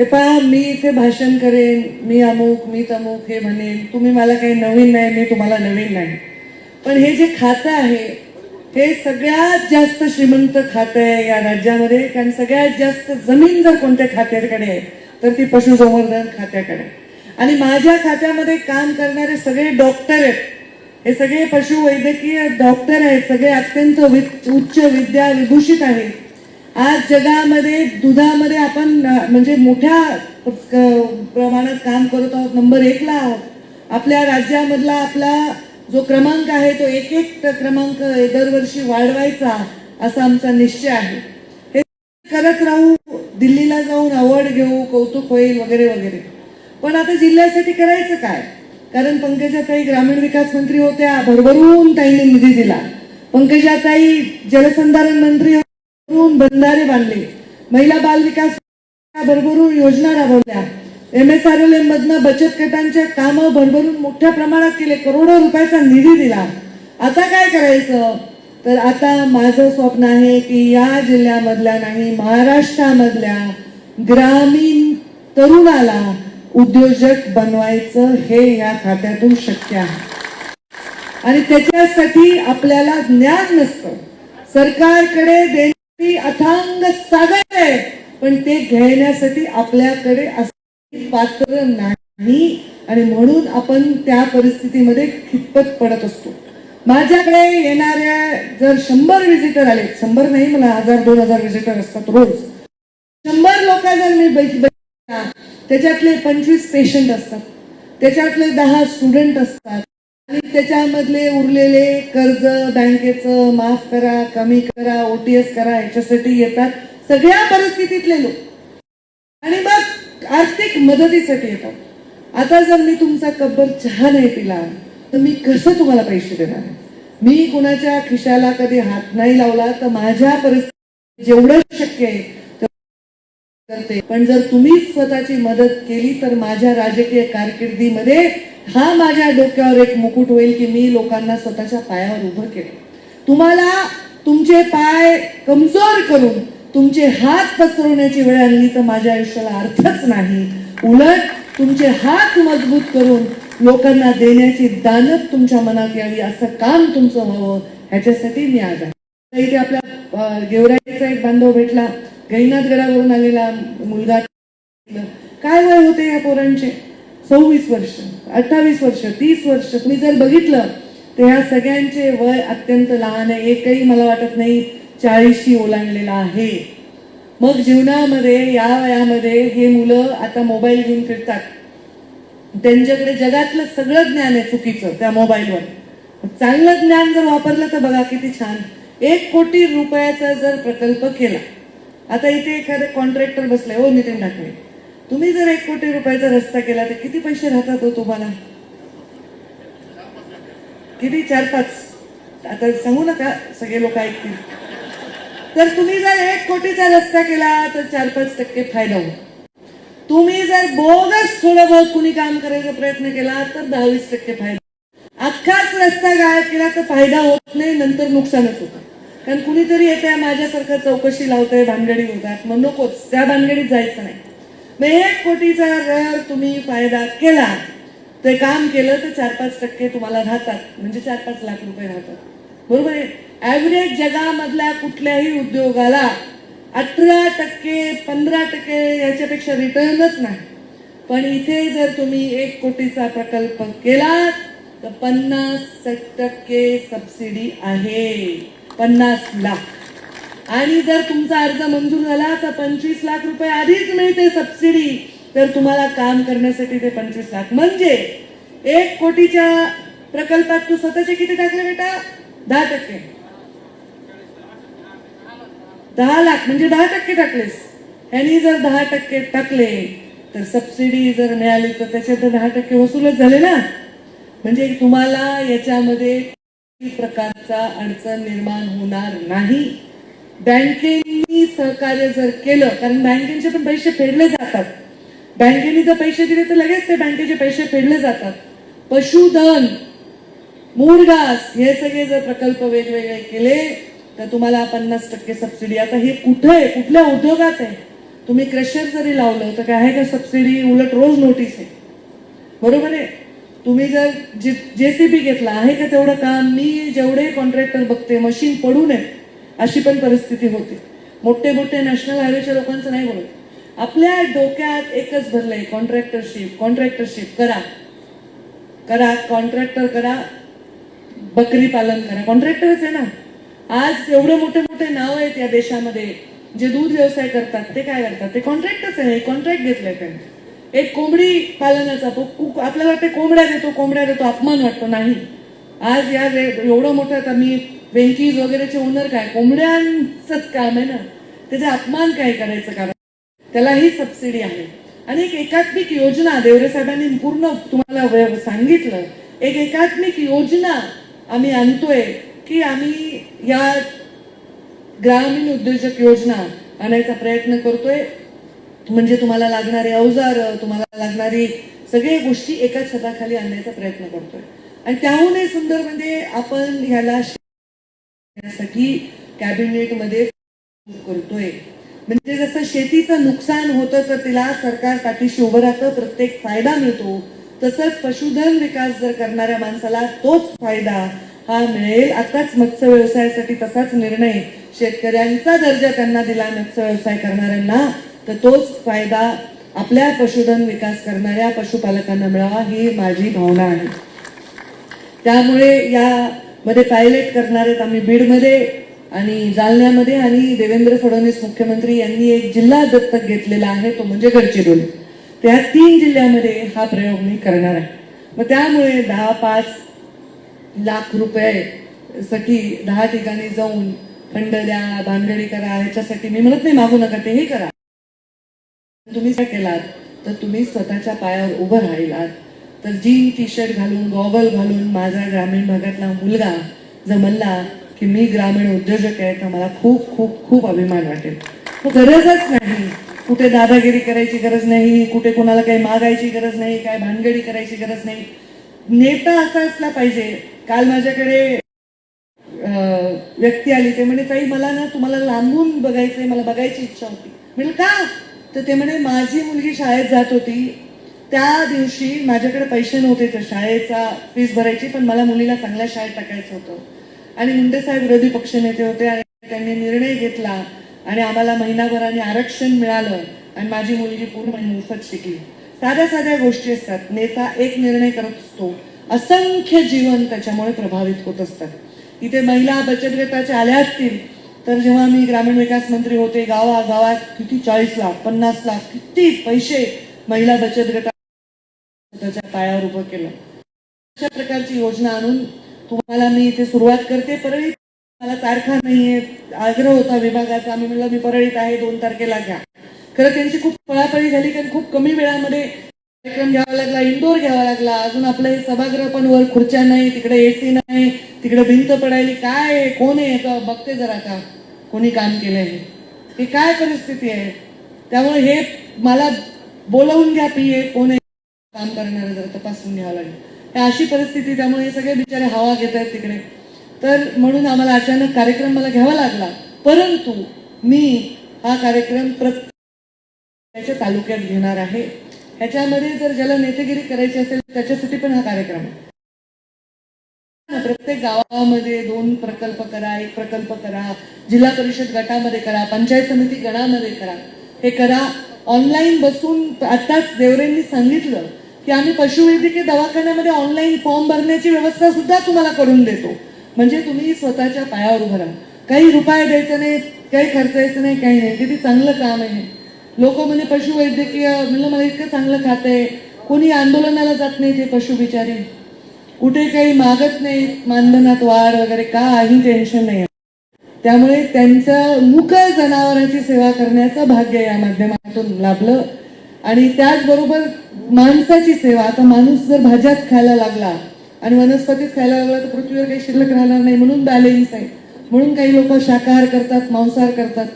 हे पहा मी इथे भाषण करेन मी अमुक मी तमुक हे म्हणेन. तुम्ही मला काही नवीन नाही मी तुम्हाला नवीन नाही. पण हे जे खातं आहे हे सगळ्यात जास्त श्रीमंत खातं आहे या राज्यामध्ये कारण सगळ्यात जास्त जमीन जर कोणत्या खात्याकडे आहे तर ती पशुसंवर्धन खात्याकडे. आणि माझ्या खात्यामध्ये काम करणारे सगळे डॉक्टर आहेत. हे सगळे पशुवैद्यकीय डॉक्टर आहेत सगळे अत्यंत वि- उच्च विद्या विभूषित आहेत. आज जगामध्ये दुधामध्ये आपण म्हणजे मोठ्या प्रमाणात काम करत आहोत. नंबर एकला आहोत. आपल्या राज्यामधला आपला जो क्रमांक आहे तो एक एक क्रमांक दरवर्षी वाढवायचा असा आमचा निश्चय आहे. हे करत राहू दिल्लीला जाऊन अवॉर्ड घेऊ कौतुक होईल वगैरे वगैरे. पण आता जिल्ह्यासाठी करायचं काय? कारण पंकजाताई ग्रामीण विकास मंत्री होत्या भरभरून ताईंनी निधी दिला. पंकजाताई जलसंधारण मंत्री बंधारे बांधले. महिला बाल विकास भरभरून योजना राबवल्या. M S R L M मधनं बचत गटांच्या कामं भरभरून मोठ्या प्रमाणात केले. करोडो रुपयाचा निधी दिला. आता काय करायचं? तर आता माझं स्वप्न आहे की या जिल्ह्यामधल्या नाही महाराष्ट्रामधल्या ग्रामीण तरुणाला उद्योजक बनवायचं हे या खात्यातून शक्य आहे. आणि त्याच्यासाठी आपल्याला ज्ञान नसतं. सरकारकडे ती अथांग सागर. आहे पण ते घेण्यासाठी आपल्याकडे असं पात्र नाही. आणि म्हणून आपण त्या परिस्थितीमध्ये खितपत पडत असतो. माझ्याकडे येणाऱ्या जर शंभर व्हिजिटर आले शंभर नाही मला हजार दोन हजार व्हिजिटर असतात रोज. शंभर लोक जर मी बैठ- त्याच्यातले पंचवीस पेशंट असतात. त्याच्यातले दहा स्टुडंट असतात. आणि त्याच्यामधले उरलेले कर्ज बँकेचं माफ करा कमी करा ओटीएस करा याच्यासाठी येतात सगळ्या परिस्थितीतले लोक. आणि मग आर्थिक मदतीसाठी येतात. आता जर मी तुमचा कब्बर चहा नाही पिला तर मी कसं तुम्हाला पैसे देणार मी कुणाच्या खिशाला कधी हात नाही लावला तर माझ्या परिस्थितीत जेवढं शक्य आहे करते. पण जर तुम्ही स्वतःची मदत केली तर माझ्या राजकीय कारकिर्दीमध्ये हा माझ्या डोक्यावर एक मुकुट होईल की मी लोकांना स्वतःच्या पायावर उभं केलं. तुम्हाला तुमचे पाय कमजोर करून तुमचे हात पसरवण्याची वेळ आणली तर माझ्या आयुष्याला अर्थच नाही. उलट तुमचे हात मजबूत करून लोकांना देण्याची दानत तुमच्या मनात यावी असं काम तुमचं व्हावं ह्याच्यासाठी मी आज आहे. इथे आपल्या अं, गेवराईचा एक बांधव भेटला. गैनाथगडावरून आलेला मुलगा. काय वय होते या पोरांचे? सव्वीस वर्ष अठ्ठावीस वर्ष तीस वर्ष. तुम्ही जर बघितलं तर ह्या सगळ्यांचे वय अत्यंत लहान आहे. एकही मला वाटत नाही चाळीशी ओलांडलेला आहे. मग जीवनामध्ये या वयामध्ये हे मुलं आता मोबाईल घेऊन फिरतात. त्यांच्याकडे जगातलं सगळं ज्ञान आहे चुकीचं त्या मोबाईलवर. चांगलं ज्ञान जर वापरलं तर बघा किती छान. एक कोटी रुपयाचा जर प्रकल्प केला आता इथे एखादं कॉन्ट्रॅक्टर बसलाय. हो नितीन ठाकरे. तुम्ही जर एक कोटी रुपयाचा रस्ता केला तर किती पैसे राहतात हो तुम्हाला? किती? चार पाच. आता सांगू नका सगळे लोक ऐकतील. तर तुम्ही जर एक कोटीचा रस्ता केला तर चार पाच टक्के फायदा होतो तुम्ही जर बोगस थोडं बहुत कुणी काम करायचा प्रयत्न केला तर दहावीस टक्के फायदा अख्खाच रस्ता गायब केला तर फायदा होत नाही नंतर नुकसानच होतं. कारण कुणीतरी येते माझ्यासारखं चौकशी लावतंय भानगडी होतात. मग नकोच त्या भानगडीत जायचं नाही. मग एक कोटीचा जर तुम्ही फायदा केला. ते काम केलं तर चार पाच टक्के तुम्हाला राहतात. म्हणजे चार पाच लाख रुपये राहतात. बरोबर आहे? ऍव्हरेज जगामधल्या कुठल्याही उद्योगाला अठरा टक्के पंधरा टक्के याच्यापेक्षा रिटर्नच नाही. पण इथे जर तुम्ही एक कोटीचा प्रकल्प केला तर पन्नास टक्के सबसिडी आहे. पन्नास लाख. आणि जर तुमचा अर्ज मंजूर झाला तर पंचवीस लाख रुपये आधीच मिळते सबसिडी तर तुम्हाला काम करण्यासाठी ते पंचवीस लाख. म्हणजे एक कोटीच्या प्रकल्पात तू स्वतःचे किती टाकले बेटा? दहा टक्के. दहा लाख म्हणजे दहा टक्के टाकलेस. ह्यानी जर दहा टक्के टाकले तर सबसिडी जर मिळाली तर त्याचे तर दहा टक्के वसूलच झाले ना. म्हणजे तुम्हाला याच्यामध्ये प्रकारचा अडचण निर्माण होणार नाही. बँकेनी सहकार्य जर केलं कारण बँकेचे पण पैसे फेडले जातात. बँकेने जर पैसे दिले तर लगेच ते बँकेचे पैसे फेडले जातात. पशुधन मूळघास हे सगळे जर प्रकल्प वेगवेगळे केले तर तुम्हाला पन्नास टक्के सबसिडी आता हे कुठं आहे? कुठल्या उद्योगात आहे? तुम्ही क्रशर जरी लावलं तर काय आहे का सबसिडी उलट रोज नोटीस आहे. बरोबर आहे? तुम्ही जर जेसीबी घेतला आहे का तेवढं काम? मी जेवढे कॉन्ट्रॅक्टर बघते मशीन पडू नये. अशी पण परिस्थिती होती. मोठे मोठे नॅशनल हायवेच्या लोकांचं नाही बोलत. आपल्या डोक्यात एकच भरलंय कॉन्ट्रॅक्टरशिप कॉन्ट्रॅक्टरशिप करा. करा कॉन्ट्रॅक्टर करा बकरी पालन करा. कॉन्ट्रॅक्टरच आहे ना. आज एवढे मोठे मोठे नाव आहेत या देशामध्ये जे दूध व्यवसाय करतात ते काय करतात? ते कॉन्ट्रॅक्टच आहे. कॉन्ट्रॅक्ट घेतलंय त्यांनी. एक कोंबडी पालनाचा तो आपल्याला वाटते कोंबड्या देतो कोंबड्या देतो अपमान वाटतो. नाही. आज या एवढं मोठं आता मी वेंकीज वगैरेचे ओनर काय? कोंबड्यांचंच काम आहे ना? त्याचा अपमान काय करायचं कारण? त्यालाही सबसिडी आहे. आणि एक एकात्मिक योजना देवरे साहेबांनी पूर्ण तुम्हाला सांगितलं. एक एकात्मिक योजना आम्ही आणतोय की आम्ही या ग्रामीण उद्योजक योजना आणायचा प्रयत्न करतोय. म्हणजे तुम्हाला लागणारे अवजार तुम्हाला लागणारी सगळ्या गोष्टी एकाच छताखाली आणण्याचा प्रयत्न करतोय. आणि त्याहूनही सुंदर म्हणजे आपण ह्याला साठी कॅबिनेटमध्ये करतोय. म्हणजे जसं शेतीचं नुकसान होतं तर तिला सरकार पाठीशी उभं राहतं प्रत्येक फायदा मिळतो. तसंच पशुधन विकास जर करणाऱ्या माणसाला तोच फायदा हा मिळेल. आताच मत्स्य व्यवसायासाठी तसाच निर्णय शेतकऱ्यांचा दर्जा त्यांना दिला मत्स्य व्यवसाय करणाऱ्यांना तर तोच फायदा आपल्या पशुधन विकास करणाऱ्या पशुपालकांना मिळावा ही माझी भावना आहे. त्यामुळे या मध्ये पायलट करणार आहेत आम्ही बीडमध्ये आणि जालन्यामध्ये. आणि देवेंद्र फडणवीस मुख्यमंत्री यांनी एक जिल्हा दत्तक घेतलेला आहे तो म्हणजे गडचिरोली. त्या तीन जिल्ह्यामध्ये हा प्रयोग मी करणार आहे. मग त्यामुळे दहा पाच लाख रुपये साठी दहा ठिकाणी जाऊन फंड द्या भानगडी करा ह्याच्यासाठी मी म्हणत नाही मागू नका तेही करा. तुम्ही काय केलात तर तुम्ही स्वतःच्या पायावर उभं राहिलात. तर जीन टी शर्ट घालून गॉगल घालून माझा ग्रामीण भागातला मुलगा जर म्हणला की मी ग्रामीण उद्योजक आहे तर मला खूप खूप खूप अभिमान वाटेल. तो गरजच नाही. कुठे दादागिरी करायची गरज नाही कुठे कोणाला काही मागायची गरज नाही काय भानगडी करायची गरज नाही. नेता असा असला पाहिजे. काल माझ्याकडे व्यक्ती आली ते म्हणे ताई मला ना तुम्हाला लांबून बघायचंय मला बघायची इच्छा होती. म्हणजे का तर ते म्हणे माझी मुलगी शाळेत जात होती त्या दिवशी माझ्याकडे पैसे नव्हते तर शाळेचा फीस भरायची पण मला मुलीला चांगल्या शाळेत टाकायचं होतं. आणि मुंडे साहेब विरोधी पक्षनेते होते आणि त्यांनी निर्णय घेतला आणि आम्हाला महिनाभराने आरक्षण मिळालं आणि माझी मुलगी पूर्ण मोफत शिकली. साध्या साध्या गोष्टी असतात. नेता एक निर्णय करत असतो. असंख्य जीवन त्याच्यामुळे प्रभावित होत असतात. इथे महिला बचत गटाच्या आल्या असतील तर जेव्हा मी ग्रामीण विकास मंत्री होते गावा गावात किती चाळीस लाख पन्नास लाख किती पैसे महिला बचत गटा त्याच्या पायावर उभं केलं. अशा प्रकारची योजना आणून तुम्हाला मी इथे सुरुवात करते. परळीत मला तारखा नाहीये. आग्रह होता विभागाचा. आम्ही म्हणलं मी परळीत आहे. दोन तारखेला घ्या. खरं त्यांची खूप पळापळी झाली कारण खूप कमी वेळामध्ये कार्यक्रम घ्यावा लागला इंडोर घ्यावा लागला. अजून आपलं हे सभागृह पण वर खुर्च्या नाही तिकडे एसी नाही तिकडे भिंत पडायली. काय आहे? कोण आहे? याचं बघते जरा का कोणी काम केलंय हे. ही काय परिस्थिती आहे? त्यामुळे हे मला बोलवून घ्या पीए कोण आहे? काम करणारं जर तपासून घ्यावं लागेल. हे अशी परिस्थिती त्यामुळे हे सगळे बिचारे हवा घेत आहेत तिकडे. तर म्हणून आम्हाला अचानक कार्यक्रम मला घ्यावा लागला. परंतु मी हा कार्यक्रम प्रत्येक तालुक्यात घेणार आहे. ह्याच्यामध्ये जर ज्याला नेतेगिरी करायची असेल त्याच्यासाठी पण हा कार्यक्रम प्रत्येक गावामध्ये दोन प्रकल्प करा एक प्रकल्प करा. जिल्हा परिषद गटामध्ये करा पंचायत समिती गणामध्ये करा. हे करा. ऑनलाईन बसून आताच देवरेंनी सांगितलं की आम्ही पशुवैद्यकीय दवाखान्यामध्ये ऑनलाईन फॉर्म भरण्याची व्यवस्था सुद्धा तुम्हाला करून देतो. म्हणजे तुम्ही स्वतःच्या पायावर उभं राहा. काही रुपये द्यायचं नाही काही खर्चायचं नाही काही नाही. किती चांगलं काम आहे लोक म्हणजे पशुवैद्यकीय म्हणलं मला इतकं चांगलं खातंय कोणी आंदोलनाला जात नाही ते पशु बिचारे. कुठे काही मागत नाही. मानधनात वाढ वगैरे काही टेन्शन नाही. त्यामुळे त्यांचं मुक जनावरांची सेवा करण्याचं भाग्य या माध्यमातून लाभलं. आणि त्याचबरोबर माणसाची सेवा. आता माणूस जर भाज्याच खायला लागला आणि वनस्पतीच खायला लागला तर पृथ्वीवर काही शिल्लक राहणार नाही म्हणून बॅलेन्स आहे. म्हणून काही लोक शाकाहार करतात मांसाहार करतात.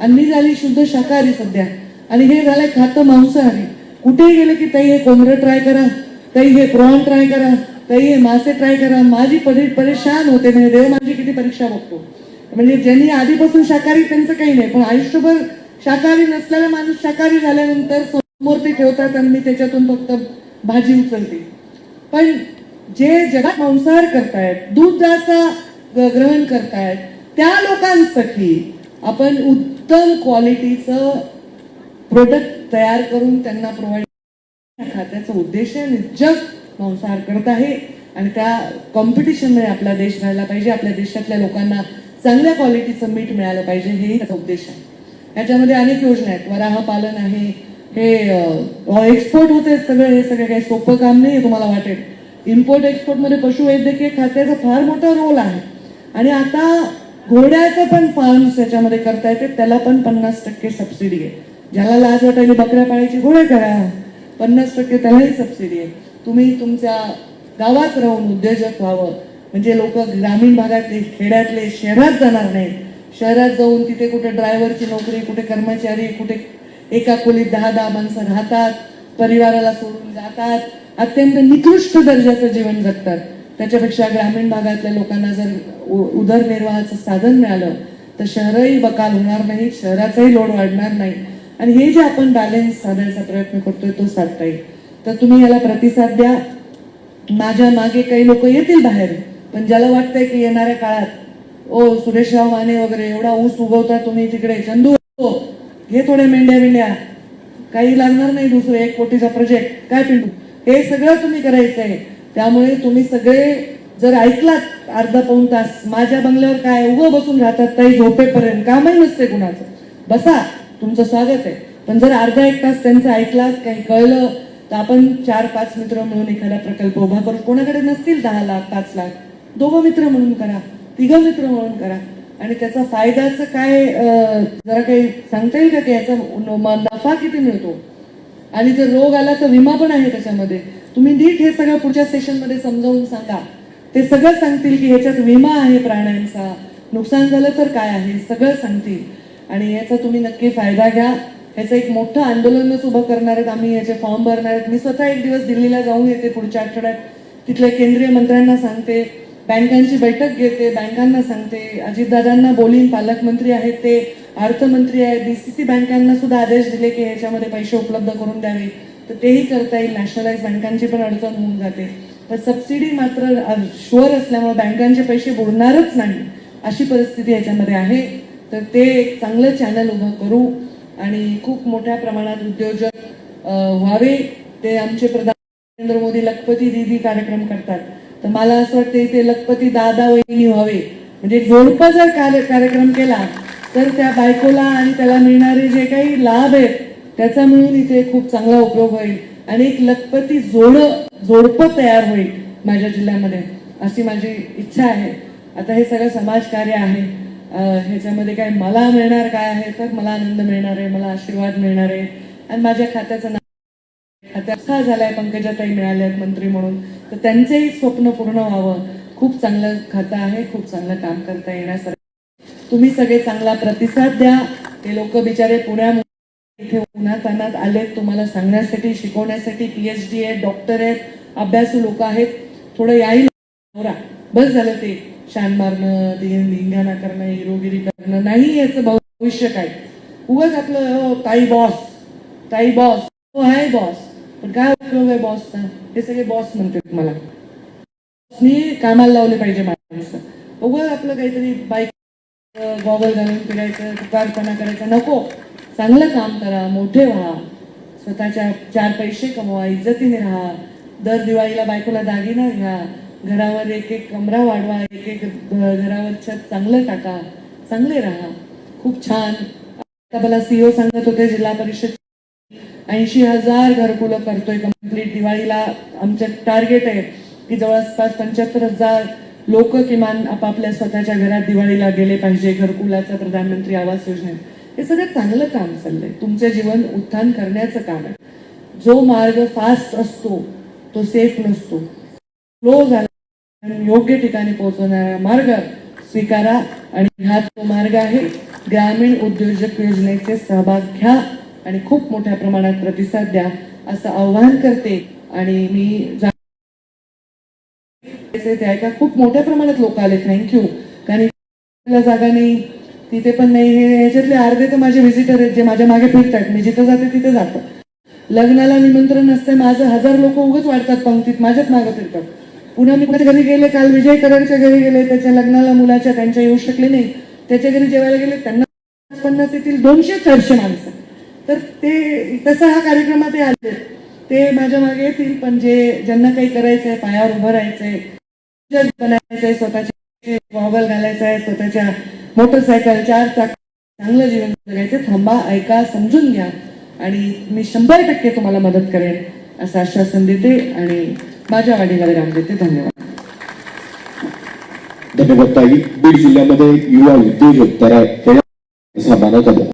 आणि मी झाली शुद्ध शाकाहारी सध्या. आणि हे झालंय खातं मांसाहारी. कुठेही गेलं की ताई हे कोंबडं ट्राय करा ताई हे प्रॉन ट्राय करा ताई हे मासे ट्राय करा. माझी परे परेशान होते. म्हणजे देव माझी किती परीक्षा बघतो. म्हणजे ज्यांनी आधीपासून शाकाहारी त्यांचं काही नाही. पण आयुष्यभर शाकाहारी नसलेला माणूस शाकाहारी झाल्यानंतर मूर्ती ठेवतात आणि मी त्याच्यातून फक्त भाजी उचलते. पण जे जगात मांसाहार करतायत दुधाचा ग्रहण करतायत त्या लोकांसाठी आपण उत्तम क्वालिटीचं प्रोडक्ट तयार करून त्यांना प्रोव्हाइड खात्याचा उद्देश आहे जग मांसाहार करत आहे. आणि त्या कॉम्पिटिशनमध्ये आपला देश राहिला पाहिजे आपल्या देशातल्या लोकांना चांगल्या क्वालिटीचं मीठ मिळालं पाहिजे हेही त्याचा उद्देश आहे. याच्यामध्ये अनेक योजना आहेत. वराह पालन आहे हे एक्सपोर्ट होते सगळे हे सगळे काही सोपं काम नाही तुम्हाला वाटेल. इम्पोर्ट एक्सपोर्टमध्ये पशुवैद्यकीय खात्याचा फार मोठा रोल आहे. आणि आता घोड्याचं पण फार्म्स याच्यामध्ये करता येते त्याला पण पन्नास टक्के सबसिडी आहे. ज्याला लाज वाटायली बकऱ्या पाळायची घोडे करा. पन्नास टक्के त्यालाही सबसिडी आहे. तुम्ही तुमच्या गावात राहून उद्योजक व्हावं. म्हणजे लोक ग्रामीण भागातले खेड्यातले शहरात जाणार नाही शहरात जाऊन तिथे कुठे ड्रायव्हरची नोकरी कुठे कर्मचारी कुठे एका खोलीत दहा दहा माणसं राहतात परिवाराला सोडून जातात. अत्यंत निकृष्ट दर्जाचं जीवन जगतात. त्याच्यापेक्षा ग्रामीण भागातल्या लोकांना जर उदरनिर्वाहाचं साधन मिळालं तर शहरही बकाल होणार नाही शहराचाही लोड वाढणार नाही. आणि हे जे आपण बॅलेन्स साधायचा प्रयत्न करतोय तो साधता येईल तर तुम्ही याला प्रतिसाद द्या. माझ्या मागे काही लोक येतील बाहेर पण ज्याला वाटतंय की येणाऱ्या काळात ओ सुरेशराव माने वगैरे एवढा ऊस उगवता तुम्ही तिकडे चंदू घे थोड्या मेंढ्या मेंढ्या काही लागणार नाही दुसरं एक कोटीचा प्रोजेक्ट काय पिंटू? हे सगळं तुम्ही करायचं आहे. त्यामुळे तुम्ही सगळे जर ऐकलात अर्धा पाऊण तास माझ्या बंगल्यावर काय उभं बसून राहतात ताई झोपेपर्यंत कामही नसते कुणाचं. बसा तुमचं स्वागत आहे. पण जर अर्धा एक तास त्यांचं ऐकलात काही कळलं तर आपण चार पाच मित्र मिळून एखादा प्रकल्प उभा करू. कोणाकडे नसतील दहा लाख पाच लाख. दोघं मित्र म्हणून करा तिघं मित्र म्हणून करा. आणि त्याचा फायदाचं काय जरा काही सांगता येईल का की याचा नफा किती मिळतो? आणि जर रोग आला तर विमा पण आहे त्याच्यामध्ये. तुम्ही नीट हे सगळं पुढच्या सेशनमध्ये समजावून सांगा. ते सगळं सांगतील की ह्याच्यात विमा आहे प्राण्यांचा. नुकसान झालं तर काय आहे? सगळं सांगतील. आणि याचा तुम्ही नक्की फायदा घ्या. ह्याचं एक मोठं आंदोलनच उभं करणार आहेत आम्ही. याचे फॉर्म भरणार आहेत. मी स्वतः एक दिवस दिल्लीला जाऊन येते पुढच्या आठवड्यात. तिथल्या केंद्रीय मंत्र्यांना सांगते. बँकांची बैठक घेते बँकांना सांगते अजितदादांना बोलीन पालकमंत्री आहेत ते अर्थमंत्री आहेत डीसीसी बँकांना सुद्धा आदेश दिले की ह्याच्यामध्ये पैसे उपलब्ध करून द्यावे. तर तेही करता येईल नॅशनलाइज बँकांची पण अडचण होऊन जाते. तर सबसिडी मात्र शुअर असल्यामुळे बँकांचे पैसे बुडणारच नाही अशी परिस्थिती याच्यामध्ये आहे. तर ते एक चांगलं चॅनल उभं करू आणि खूप मोठ्या प्रमाणात उद्योजक व्हावे ते आमचे प्रधान नरेंद्र मोदी लखपती दीदी कार्यक्रम करतात. तर मला असं वाटतं इथे लखपती दादा वहिनी व्हावे. म्हणजे जोडपं जर कार्य कार्यक्रम केला तर त्या बायकोला आणि त्याला मिळणारे जे काही लाभ आहेत त्याचा मिळून इथे खूप चांगला उपयोग होईल. आणि एक लखपती जोड जोडपं तयार होईल माझ्या जिल्ह्यामध्ये अशी माझी इच्छा आहे. आता हे सगळं समाजकार्य आहे. ह्याच्यामध्ये काय मला मिळणार काय आहे तर मला आनंद मिळणार आहे मला आशीर्वाद मिळणार आहे. आणि माझ्या खात्याचं नाव आता झालाय पंकजाताई मिळाल्या मंत्री म्हणून. तर त्यांचंही स्वप्न पूर्ण व्हावं. खूप चांगलं खातं आहे खूप चांगलं काम करता येण्यासारखं. तुम्ही सगळे चांगला प्रतिसाद द्या. ते लोक बिचारे पुण्यामध्ये इथे उन्हातानात आलेत. तुम्हाला सांगण्यासाठी शिकवण्यासाठी पीएच डी आहेत डॉक्टर आहेत अभ्यासू लोक आहेत. थोडं याही बस झालं ते. शान मारणं ते धिंगाणा करणं हिरोगिरी करणं. नाही याचं भविष्य काय? उगाच आपलं हो, ताई बॉस ताई बॉस हो आहे बॉस पण काय उपयोग आहे बॉसचा हे सगळे बॉस म्हणते मला. बॉसनी कामाला लावले पाहिजे माणसं. उगाच आपलं काहीतरी बाईक गॉगल घालून फिरायचं तुकारपणा करायचा. नको. चांगलं काम करा मोठे व्हा. स्वतःच्या चार पैसे कमवा इज्जतीने राहा. दर दिवाळीला बायकोला दागिना घ्या. घरावर एक एक कमरा वाढवा एक एक घरावर छत चांगलं टाका. चांगले राहा. खूप छान. आता मला सीओ सांगत होते जिल्हा परिषद ऐंशी हजार घरकुलं करतोय कंप्लीट दिवाळीला आमचं टार्गेट आहे की जवळपास पंच्याहत्तर हजार लोक किमान आपापल्या स्वतःच्या घरात दिवाळीला गेले पाहिजे घरकुलाचं प्रधानमंत्री आवास योजनेत हे सगळं चांगलं काम चाललंय. तुमचं जीवन उत्थान करण्याचं काम आहे. जो मार्ग फास्ट असतो तो सेफ नसतो. स्लो झाला योग्य ठिकाणी पोहोचवणारा मार्ग स्वीकारा आणि हा तो मार्ग आहे ग्रामीण उद्योजक योजनेचे सहभाग घ्या. आणि खूप मोठ्या प्रमाणात प्रतिसाद द्या असं आव्हान करते. आणि मी ऐका खूप मोठ्या प्रमाणात लोक आले थँक्यू कारण जागा नाही. तिथे पण नाही. हे ह्याच्यातले अर्धे तर माझे व्हिजिटर आहेत जे माझ्या मागे फिरतात. मी जिथं जाते तिथे जातं. लग्नाला निमंत्रण नसते माझं हजार लोक उगच वाढतात पंक्तीत. माझ्याच मागे फिरतात. पुन्हा मी कुठे घरी गेले? काल विजय कराडच्या घरी गेले. त्याच्या लग्नाला मुलाच्या त्यांच्या येऊ शकले नाही. त्याच्या घरी जेवायला गेले. त्यांना पन्नास येतील दोनशे चारशे माणसं. तर ते तसं हा कार्यक्रमात ते आले. ते माझ्या मागे येतील पण जे ज्यांना काही करायचंय पायावर उभं राहायचंय जज बनायचंय स्वतःचे गॉगल घालायचं आहे स्वतःच्या मोटरसायकल चार चाक चांगलं जीवन जगायचं थांबा ऐका समजून घ्या. आणि मी शंभर टक्के तुम्हाला मदत करेन असं आश्वासन देते आणि माझ्या वाढीला राम देते. धन्यवाद. धन्यवाद ताई. बीड जिल्ह्यामध्ये युवा उद्योजक तर मानत असा